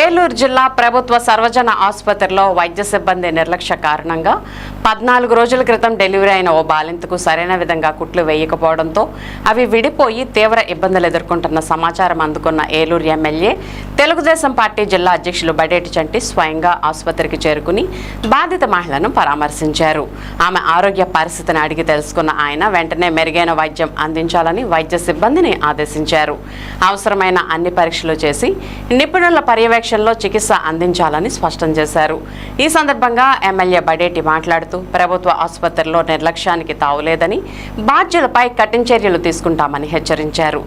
ఏలూరు జిల్లా ప్రభుత్వ సర్వజన ఆసుపత్రిలో వైద్య సిబ్బంది నిర్లక్ష్య కారణంగా పద్నాలుగు రోజుల క్రితం డెలివరీ అయిన ఓ బాలింతకు సరైన విధంగా కుట్లు వేయకపోవడంతో అవి విడిపోయి తీవ్ర ఇబ్బందులు ఎదుర్కొంటున్న సమాచారం అందుకున్న ఏలూరు ఎమ్మెల్యే తెలుగుదేశం పార్టీ జిల్లా అధ్యక్షులు బడేటి చంటి స్వయంగా ఆసుపత్రికి చేరుకుని బాధిత మహిళను పరామర్శించారు. ఆమె ఆరోగ్య పరిస్థితిని అడిగి తెలుసుకున్న ఆయన వెంటనే మెరుగైన వైద్యం అందించాలని వైద్య సిబ్బందిని ఆదేశించారు. అవసరమైన అన్ని పరీక్షలు చేసి నిపుణుల పర్యవేక్షణలో చికిత్స అందించాలని స్పష్టం చేశారు. ఈ సందర్భంగా ఎమ్మెల్యే బడేటి మాట్లాడుతూ ప్రభుత్వ ఆసుపత్రిలో నిర్లక్ష్యానికి తావులేదని బాధ్యులపై కఠిన చర్యలు తీసుకుంటామని హెచ్చరించారు.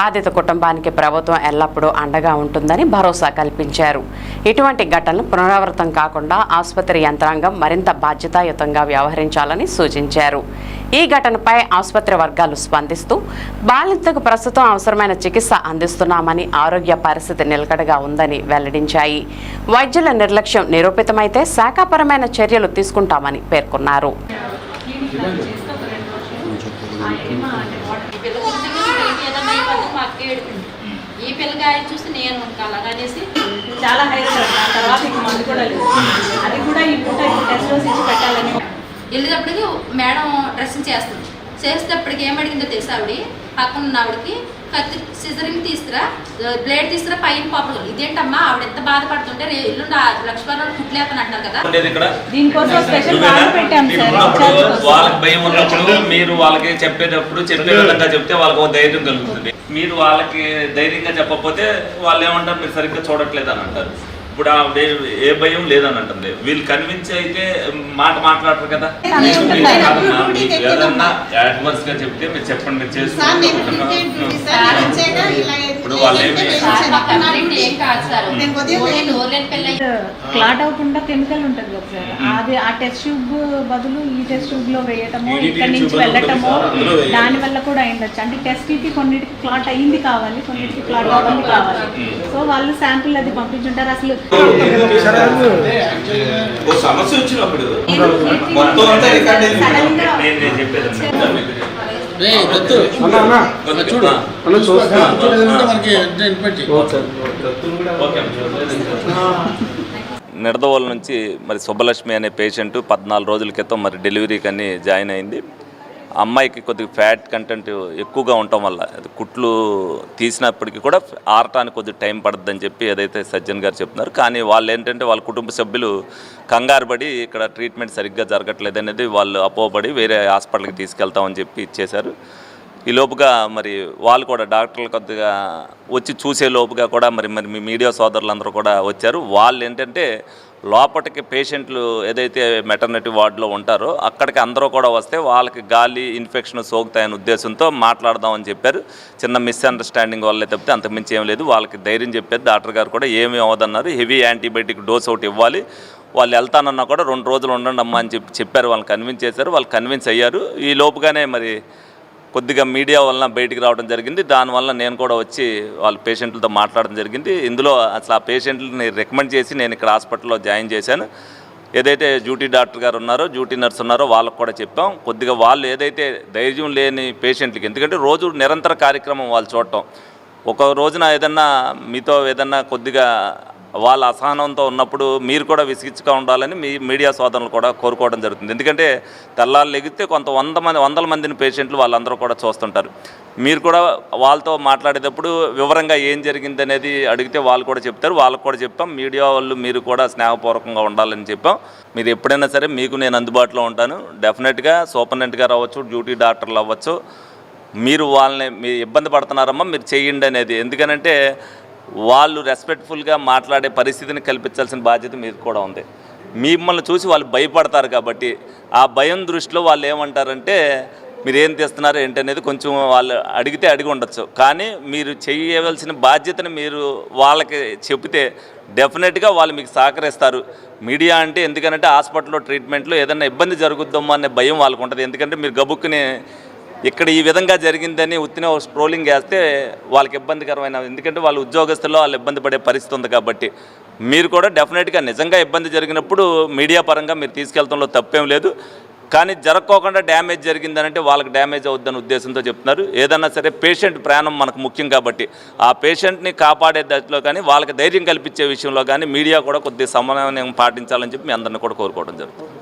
బాధిత కుటుంబానికి ప్రభుత్వం ఎల్లప్పుడూ అండగా ఉంటుందని భరోసా కల్పించారు. ఇటువంటి ఘటనలు పునరావృతం కాకుండా ఆసుపత్రి యంత్రాంగం మరింత బాధ్యతాయుతంగా వ్యవహరించాలని సూచించారు. ఈ ఘటనపై ఆసుపత్రి వర్గాలు స్పందిస్తూ బాలింతకు ప్రస్తుతం అవసరమైన చికిత్స అందిస్తున్నామని ఆరోగ్య పరిస్థితి నిలకడగా ఉందని వెల్లడించాయి. వైద్యుల నిర్లక్ష్యం నిరూపితమైతే శాఖాపరమైన చర్యలు తీసుకుంటామని పేర్కొన్నారు. ఈ పిల్ల చూసి నేను ఇంకా అలాగనేసి చాలా హైదరాబాద్ తర్వాత ఇంక మందు కూడా లేదు. అది కూడా ఈ పూట టెస్ట్ డోస్ ఇచ్చి పెట్టాలని వెళ్ళేటప్పటికి మేడం డ్రెస్సింగ్ చేస్తుంది. చేసేటప్పటికి ఏం అడిగిందో తెలుసా ఆవిడ? పక్కన ఉన్న ఆవిడకి కత్తి సిజరింగ్ తీసుకురా బ్లేడ్ తీసుకురా పైన పాపలు ఇదేంటమ్మా ఆవిడ ఎంత బాధపడుతుంటే రే ఎల్లుండి ఆ లక్ష్మణరావు కుట్లేపని అంటున్నారు కదా. వాళ్ళకి భయం ఉన్నప్పుడు మీరు వాళ్ళకి చెప్పేటప్పుడు చెప్పే విధంగా చెప్తే వాళ్ళకి ఒక ధైర్యం కలుగుతుంది. మీరు వాళ్ళకి ధైర్యంగా చెప్పకపోతే వాళ్ళు ఏమంటారు? మీరు సరిగ్గా చూడట్లేదు అని అంటారు. ఇప్పుడు ఏ- ఏ భయం లేదని అంటుంది వీళ్ళు కన్విన్స్ అయితే మాట మాట్లాడరు కదా. ఏదన్నా అడ్వాన్స్గా చెప్తే మీరు చెప్పండి చేసుకుంటాం ఇప్పుడు క్లాట్ అవ్వకుండా కెమికల్ ఉంటుంది కదా సార్. అది ఆ టెస్ట్ ట్యూబ్ బదులు ఈ టెస్ట్ ట్యూబ్లో వేయటము ఇక్కడ నుంచి వెళ్ళటము. దాని వల్ల కూడా అయిండొచ్చు. అంటే టెస్ట్కి కొన్నిటికి క్లాట్ అయింది కావాలి కొన్నిటికి క్లాట్ అవ్వండి కావాలి. సో వాళ్ళు శాంపుల్ అది పంపించుంటారు. అసలు సమస్య వచ్చినప్పుడు మొత్తం అంతా రికార్డ్ అయింది మేడం. సడన్గా నేను నేను చెప్పేది చూడు. చూస్తా. మనకి పెట్టి నిడదవోలు నుంచి మరి సుబ్బలక్ష్మి అనే పేషెంట్ పద్నాలుగు రోజుల క్రితం మరి డెలివరీకి అని జాయిన్ అయింది. అమ్మాయికి కొద్దిగా ఫ్యాట్ కంటెంట్ ఎక్కువగా ఉండటం వల్ల కుట్లు తీసినప్పటికీ కూడా ఆరటానికి కొద్దిగా టైం పడుతుందని చెప్పి ఏదైతే సజ్జన్ గారు చెప్తున్నారు. కానీ వాళ్ళు ఏంటంటే వాళ్ళ కుటుంబ సభ్యులు కంగారు పడి ఇక్కడ ట్రీట్మెంట్ సరిగ్గా జరగట్లేదు అనేది వాళ్ళు అపోబడి వేరే హాస్పిటల్కి తీసుకెళ్తామని చెప్పి ఇచ్చేశారు. ఈ లోపుగా మరి వాళ్ళు కూడా డాక్టర్లు కొద్దిగా వచ్చి చూసే లోపుగా కూడా మరి మరి మీ మీడియా సోదరులందరూ కూడా వచ్చారు. వాళ్ళు ఏంటంటే లోపటికి పేషెంట్లు ఏదైతే మెటర్నిటీ వార్డులో ఉంటారో అక్కడికి అందరూ కూడా వస్తే వాళ్ళకి గాలి ఇన్ఫెక్షన్ సోకుతాయనే ఉద్దేశంతో మాట్లాడదామని చెప్పారు. చిన్న మిస్అండర్స్టాండింగ్ వల్లే తప్పితే అంతకుమించి ఏం లేదు. వాళ్ళకి ధైర్యం చెప్పారు. డాక్టర్ గారు కూడా ఏమీ అవ్వదన్నారు. హెవీ యాంటీబయాటిక్ డోస్ ఒకటి ఇవ్వాలి. వాళ్ళు వెళ్తానన్నా కూడా రెండు రోజులు ఉండండి అమ్మా అని చెప్పి చెప్పారు. వాళ్ళని కన్విన్స్ చేశారు. వాళ్ళు కన్విన్స్ అయ్యారు. ఈ లోపుగానే మరి కొద్దిగా మీడియా వలన బయటికి రావడం జరిగింది. దానివల్ల నేను కూడా వచ్చి వాళ్ళ పేషెంట్లతో మాట్లాడడం జరిగింది. ఇందులో అసలు ఆ పేషెంట్లని రికమెండ్ చేసి నేను ఇక్కడ హాస్పిటల్లో జాయిన్ చేశాను. ఏదైతే డ్యూటీ డాక్టర్ గారు ఉన్నారో డ్యూటీ నర్స్ ఉన్నారో వాళ్ళకు కూడా చెప్పాం. కొద్దిగా వాళ్ళు ఏదైతే ధైర్యం లేని పేషెంట్లకి ఎందుకంటే రోజు నిరంతర కార్యక్రమం వాళ్ళు చూడటం. ఒక రోజున ఏదన్నా మీతో ఏదన్నా కొద్దిగా వాళ్ళ అసహనంతో ఉన్నప్పుడు మీరు కూడా విసిగించుగా ఉండాలని మీ మీడియా సోదరులు కూడా కోరుకోవడం జరుగుతుంది. ఎందుకంటే తెల్లాలు ఎగితే కొంత వంద మంది వందల మందిని పేషెంట్లు వాళ్ళందరూ కూడా చూస్తుంటారు. మీరు కూడా వాళ్ళతో మాట్లాడేటప్పుడు వివరంగా ఏం జరిగింది అనేది అడిగితే వాళ్ళు కూడా చెప్తారు. వాళ్ళకు కూడా చెప్పాం మీడియా వాళ్ళు మీరు కూడా స్నేహపూర్వకంగా ఉండాలని చెప్పాం. మీరు ఎప్పుడైనా సరే మీకు నేను అందుబాటులో ఉంటాను. డెఫినెట్గా సూపరింటెండెంట్ గారు అవ్వచ్చు డ్యూటీ డాక్టర్లు అవ్వచ్చు మీరు వాళ్ళని మీరు ఇబ్బంది పడుతున్నారమ్మా మీరు చేయండి అనేది. ఎందుకనంటే వాళ్ళు రెస్పెక్ట్ఫుల్గా మాట్లాడే పరిస్థితిని కల్పించాల్సిన బాధ్యత మీకు కూడా ఉంది. మిమ్మల్ని చూసి వాళ్ళు భయపడతారు కాబట్టి ఆ భయం దృష్టిలో వాళ్ళు ఏమంటారంటే మీరు ఏం తెస్తున్నారు ఏంటి అనేది కొంచెం వాళ్ళు అడిగితే అడిగి ఉండొచ్చు. కానీ మీరు చేయవలసిన బాధ్యతని మీరు వాళ్ళకి చెబితే డెఫినెట్గా వాళ్ళు మీకు సహకరిస్తారు. మీడియా అంటే ఎందుకంటే హాస్పిటల్లో ట్రీట్మెంట్లో ఏదైనా ఇబ్బంది జరుగుద్దామో అనే భయం వాళ్ళకు ఉంటుంది. ఎందుకంటే మీరు గబుక్కుని ఇక్కడ ఈ విధంగా జరిగిందని ఉత్తిన స్ట్రోలింగ్ వేస్తే వాళ్ళకి ఇబ్బందికరమైన ఎందుకంటే వాళ్ళ ఉద్యోగస్తుల్లో వాళ్ళు ఇబ్బంది పడే పరిస్థితి ఉంది కాబట్టి. మీరు కూడా డెఫినెట్గా నిజంగా ఇబ్బంది జరిగినప్పుడు మీడియా పరంగా మీరు తీసుకెళ్తంలో తప్పేం లేదు. కానీ జరగకోకుండా డ్యామేజ్ జరిగిందనంటే వాళ్ళకి డ్యామేజ్ అవుద్దని ఉద్దేశంతో చెప్తున్నారు. ఏదన్నా సరే పేషెంట్ ప్రాణం మనకు ముఖ్యం కాబట్టి. ఆ పేషెంట్ని కాపాడే దశలో కానీ వాళ్ళకి ధైర్యం కల్పించే విషయంలో కానీ మీడియా కూడా కొద్దిగా సమన్వయం పాటించాలని చెప్పి మీ అందరిని కూడా కోరుకోవడం జరుగుతుంది.